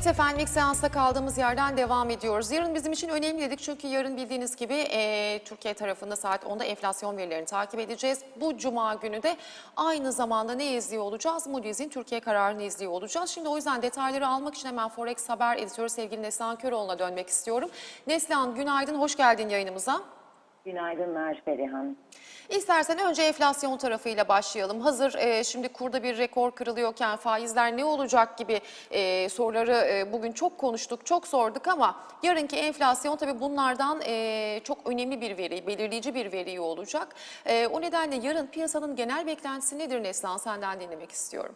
Evet efendim ilk seansta kaldığımız yerden devam ediyoruz. Yarın bizim için önemli dedik çünkü yarın bildiğiniz gibi e, Türkiye tarafında saat 10'da enflasyon verilerini takip edeceğiz. Bu cuma günü de aynı zamanda ne izliyor olacağız? Moody's'in Türkiye kararını izliyor olacağız. Şimdi o yüzden detayları almak için hemen Forex Haber editörü sevgili Neslihan Köroğlu'na dönmek istiyorum. Neslihan günaydın, hoş geldin yayınımıza. Günaydınlar Ferihan. İstersen önce enflasyon tarafıyla başlayalım. Hazır e, şimdi kurda bir rekor kırılıyorken faizler ne olacak gibi e, soruları e, bugün çok konuştuk, çok sorduk ama yarınki enflasyon tabii bunlardan e, çok önemli bir veri, belirleyici bir veri olacak. E, o nedenle yarın piyasanın genel beklentisi nedir Neslihan? Senden dinlemek istiyorum.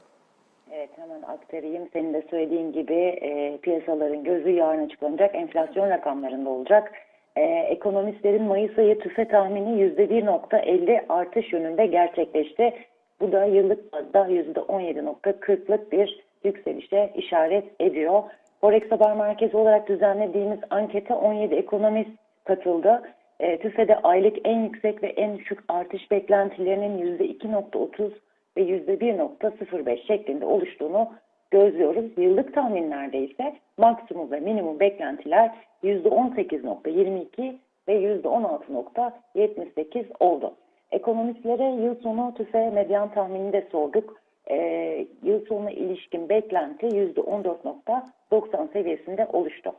Evet hemen aktarayım. Senin de söylediğin gibi e, piyasaların gözü yarın açıklanacak enflasyon rakamlarında olacak. E, ekonomistlerin Mayıs ayı tüfe tahmini %1.50 artış yönünde gerçekleşti. Bu da yıllık bazda %17.40'lık bir yükselişe işaret ediyor. Forex Haber Merkezi olarak düzenlediğimiz ankete 17 ekonomist katıldı. E, TÜFE'de aylık en yüksek ve en düşük artış beklentilerinin %2.30 ve %1.05 şeklinde oluştuğunu gözlüyoruz. Yıllık tahminlerde ise maksimum ve minimum beklentiler %18.22 ve %16.78 oldu. Ekonomistlere yıl sonu tüfe medyan tahminini de sorduk. Ee, yıl sonuna ilişkin beklenti %14.90 seviyesinde oluştu.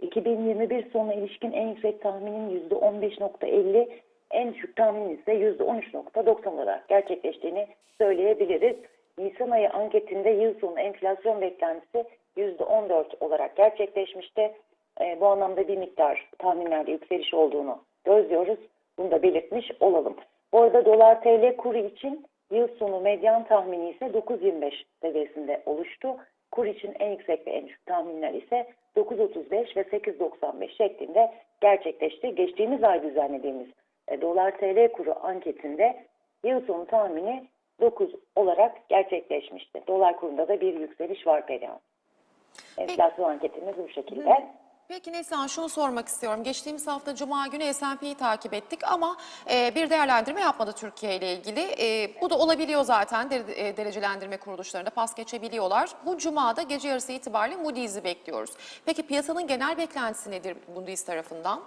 2021 sonuna ilişkin en yüksek tahminin %15.50, en düşük tahminin ise %13.90 olarak gerçekleştiğini söyleyebiliriz. Nisan ayı anketinde yıl sonu enflasyon beklentisi %14 olarak gerçekleşmişti. E, bu anlamda bir miktar tahminlerde yükseliş olduğunu gözlüyoruz. Bunu da belirtmiş olalım. Bu arada dolar TL kuru için yıl sonu medyan tahmini ise 9.25 seviyesinde oluştu. Kur için en yüksek ve en düşük tahminler ise 9.35 ve 8.95 şeklinde gerçekleşti. Geçtiğimiz ay düzenlediğimiz e, dolar TL kuru anketinde yıl sonu tahmini 9 olarak gerçekleşmişti. Dolar kurunda da bir yükseliş var Perihan. Enflasyon anketimiz bu şekilde. Peki Neslihan şunu sormak istiyorum. Geçtiğimiz hafta Cuma günü S&P'yi takip ettik ama e, bir değerlendirme yapmadı Türkiye ile ilgili. E, bu da olabiliyor zaten de, e, derecelendirme kuruluşlarında pas geçebiliyorlar. Bu Cuma'da gece yarısı itibariyle Moody's'i bekliyoruz. Peki piyasanın genel beklentisi nedir Moody's tarafından?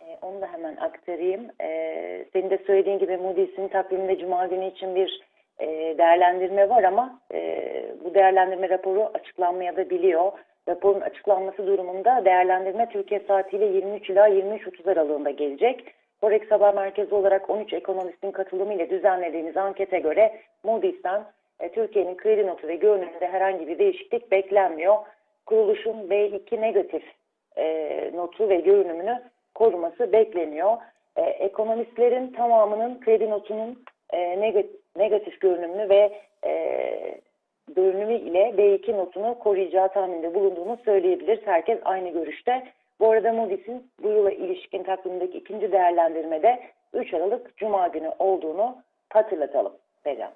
Ee, Onu da hemen aktarayım. Ee, senin de söylediğin gibi Moody's'in takviminde Cuma günü için bir e, değerlendirme var ama e, bu değerlendirme raporu açıklanmaya da biliyor. Raporun açıklanması durumunda değerlendirme Türkiye saatiyle 23 ila 23.30 aralığında gelecek. Forex Haber Merkezi olarak 13 ekonomistin katılımıyla düzenlediğimiz ankete göre Moody's'ten e, Türkiye'nin kredi notu ve görünümünde herhangi bir değişiklik beklenmiyor. Kuruluşun B2 negatif e, notu ve görünümünü koruması bekleniyor. E, ekonomistlerin tamamının kredi notunun e, negatif, negatif görünümlü ve e, görünümü ile B2 notunu koruyacağı tahminde bulunduğunu söyleyebiliriz. Herkes aynı görüşte. Bu arada Moody's'in bu yıla ilişkin takvimdeki ikinci değerlendirmede 3 Aralık Cuma günü olduğunu hatırlatalım. Beycan.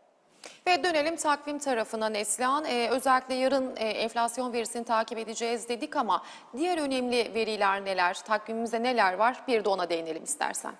Ve dönelim takvim tarafına Neslihan. Ee, özellikle yarın e, enflasyon verisini takip edeceğiz dedik ama diğer önemli veriler neler, takvimimizde neler var bir de ona değinelim istersen.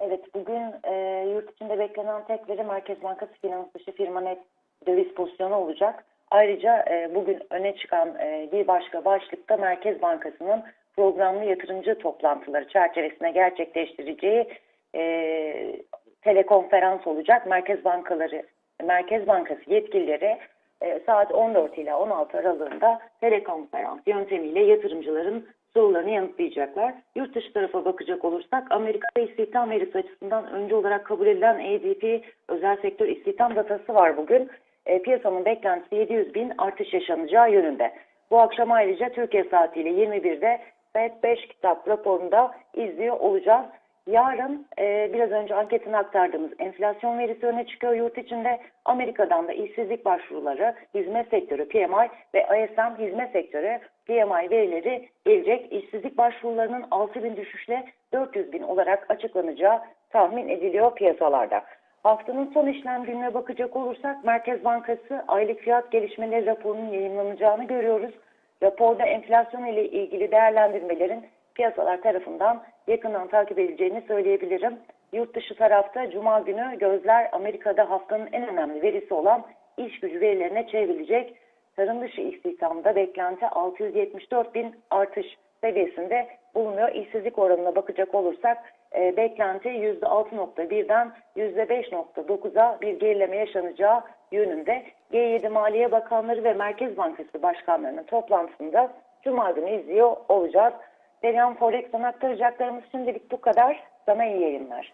Evet, bugün e, yurt içinde beklenen tek veri Merkez Bankası finans dışı firma net döviz pozisyonu olacak. Ayrıca e, bugün öne çıkan e, bir başka başlıkta Merkez Bankası'nın programlı yatırımcı toplantıları çerçevesinde gerçekleştireceği e, telekonferans olacak. Merkez Bankaları Merkez Bankası yetkilileri e, saat 14 ile 16 aralığında telekonferans yöntemiyle yatırımcıların sorularını yanıtlayacaklar. Yurt dışı tarafa bakacak olursak Amerika'da istihdam verisi açısından önce olarak kabul edilen ADP özel sektör istihdam datası var bugün. E, piyasanın beklentisi 700 bin artış yaşanacağı yönünde. Bu akşam ayrıca Türkiye saatiyle 21'de FED 5 kitap raporunda izliyor olacağız. Yarın e, biraz önce anketini aktardığımız enflasyon verisi öne çıkıyor yurt içinde. Amerika'dan da işsizlik başvuruları, hizmet sektörü PMI ve ISM hizmet sektörü PMI verileri gelecek. İşsizlik başvurularının 6 bin düşüşle 400 bin olarak açıklanacağı tahmin ediliyor piyasalarda. Haftanın son işlem gününe bakacak olursak Merkez Bankası aylık fiyat gelişmeleri raporunun yayınlanacağını görüyoruz. Raporda enflasyon ile ilgili değerlendirmelerin piyasalar tarafından yakından takip edileceğini söyleyebilirim. Yurt dışı tarafta Cuma günü gözler Amerika'da haftanın en önemli verisi olan iş gücü verilerine çevrilecek. tarım dışı istihdamda beklenti 674 bin artış seviyesinde bulunuyor. İşsizlik oranına bakacak olursak e, beklenti %6.1'den %5.9'a bir gerileme yaşanacağı yönünde. G7 Maliye Bakanları ve Merkez Bankası Başkanlarının toplantısında Cuma günü izliyor olacağız. Perihan Forex'ten aktaracaklarımız şimdilik bu kadar. Sana iyi yayınlar.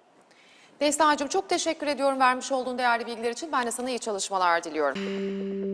Neslihan'cığım çok teşekkür ediyorum vermiş olduğun değerli bilgiler için. Ben de sana iyi çalışmalar diliyorum.